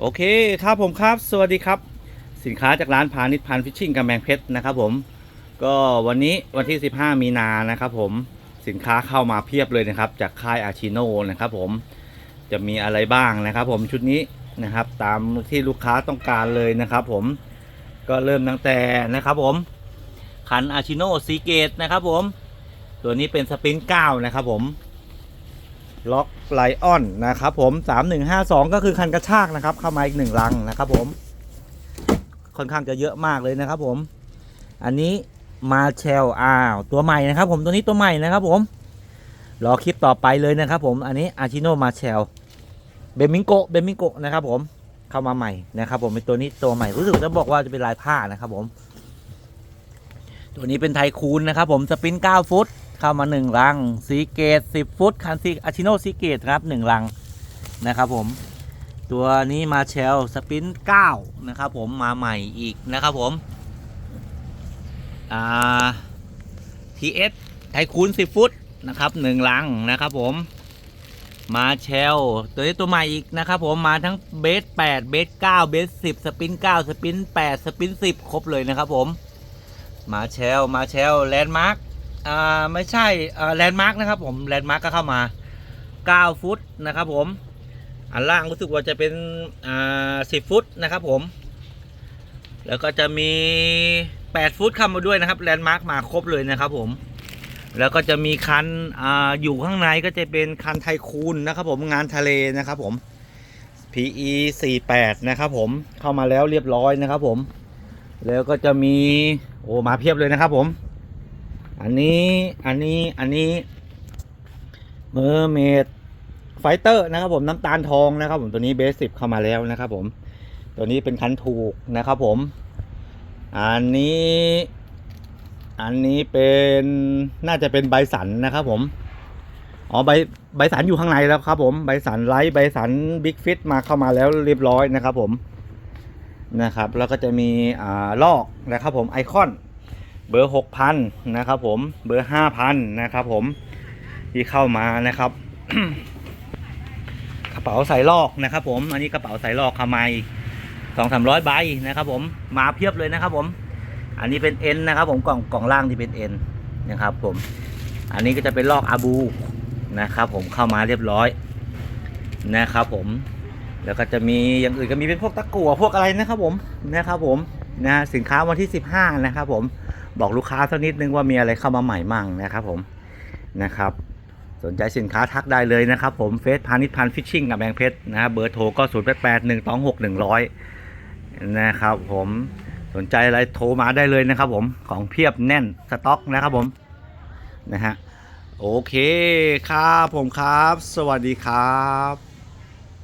โอเคครับผมครับ สวัสดีครับ สินค้าจากร้านพาณิชย์พันฟิชชิ่งกำแพงเพชรนะครับผม ก็วันนี้วันที่ 15 มีนานะครับผมสินค้าเข้ามาเพียบเลยนะครับ จากค่ายอาชิโนนะครับผมจะมีอะไรบ้างนะครับ ผมชุดนี้นะครับ ตามที่ลูกค้าต้องการเลยนะครับ ผมก็เริ่มตั้งแต่นะครับ ผมคันอาชิโนซีเกตนะครับ ผม ตัวนี้เป็นสปรินเก้านะครับ ผม ล็อกไลออนนะครับผม 3152 ก็คือคันกระชากนะครับ เข้ามาอีกหนึ่งลังนะครับผม ค่อนข้างจะเยอะมากเลยนะครับผม อันนี้มาเชลอ้าวตัวใหม่นะครับผมตัวนี้ตัวใหม่นะครับผม รอคลิปต่อไปเลยนะครับผม อันนี้อาชิโนมาเชลเบมิงโกเบมิงโกนะครับผมเข้ามาใหม่นะครับผมเป็นตัวนี้ตัวใหม่รู้สึกจะบอกว่าจะเป็นลายผ้านะครับผม ตัวนี้เป็นไทคูนนะครับผมสปิน9ฟุต เข้ามา 1 ลังซีเกต 10 ฟุต คันซีอาชิโนซีเกตครับ 1 ลังนะครับผม ตัวนี้มาเชลสปิน9นะครับผมมาใหม่อีกนะครับผมอ่าทีเอสไทคูน10 ฟุตนะครับ1ลังนะครับผมมาเชลตัวนี้ตัวใหม่อีกนะครับผมมาทั้งเบส8เบส9เบส10 สปิน 9 สปิน 8 สปิน 10 ครบเลยนะครับผม มาเชลมาเชลแลนด์มาร์ค อ่าไม่ใช่อ่าแลนด์มาร์คนะครับผมแลนด์มาร์คก็เข้ามา 9 ฟุตนะครับผมอันล่างรู้สึกว่าจะเป็นอ่า10ฟุตนะครับผม แล้วก็จะมี 8 ฟุตเข้ามาด้วยนะครับแลนด์มาร์คมาครบเลยนะครับผมแล้วก็จะมีคันอ่าอยู่ข้างในก็จะเป็นคันไทคูนนะครับผมงานทะเลนะครับผม PE 48นะครับผมเข้ามาแล้วเรียบร้อยนะครับผม แล้วก็จะมีโอ้มาเพียบเลยนะครับผม อันนี้อันนี้อันนี้เมอร์เมดไฟเตอร์นะครับผมน้ำตาลทองนะครับผมตัวนี้เบสสิบเข้ามาแล้วนะครับผมตัวนี้เป็นคันถูกนะครับผม อันนี้อันนี้เป็นน่าจะเป็นใบสันนะครับผมอ๋อใบใบสันอยู่ข้างในแล้วครับผมใบสันไลท์ใบสันบิ๊กฟิตมาเข้ามาแล้วเรียบร้อยนะครับผมนะครับ แล้วก็จะมีอ่าลอกนะครับผมไอคอน เบอร์6,000นะครับผมเบอร์5,000นะครับผมที่เข้ามานะครับ กระเป๋าใส่ลอกนะครับ ผม อันนี้กระเป๋าใส่ลอกขามาอีกสองสามร้อยใบนะครับ ผมมาเพียบเลยนะครับ ผม อันนี้เป็นเอ็นนะครับ ผมกล่องกล่องล่างที่เป็นเอ็นนะครับ ผม อันนี้ก็จะเป็นลอกอาบูนะครับ ผมเข้ามาเรียบร้อยนะครับ ผมแล้วก็จะมีอย่างอื่นก็มีเป็นพวกตะกั่วพวกอะไรนะครับ ผมนะครับ ผมนะสินค้าวันที่ 15 นะครับ ผม บอกลูกค้าสักนิดนึงว่ามีอะไรเข้ามาใหม่มั่งนะครับผมนะครับ สนใจสินค้าทักได้เลยนะครับผมเฟซพาณิชย์พันฟิชชิ่งกับแบงเพชรนะรบเบอร์โทรก็ 0 8 8 1 2 6 1 0 0 นะครับผมสนใจอะไรโทรมาได้เลยนะครับผมของเพียบแน่นสต็อกนะครับผมนะฮะโอเคครับผมครับ สวัสดีครับ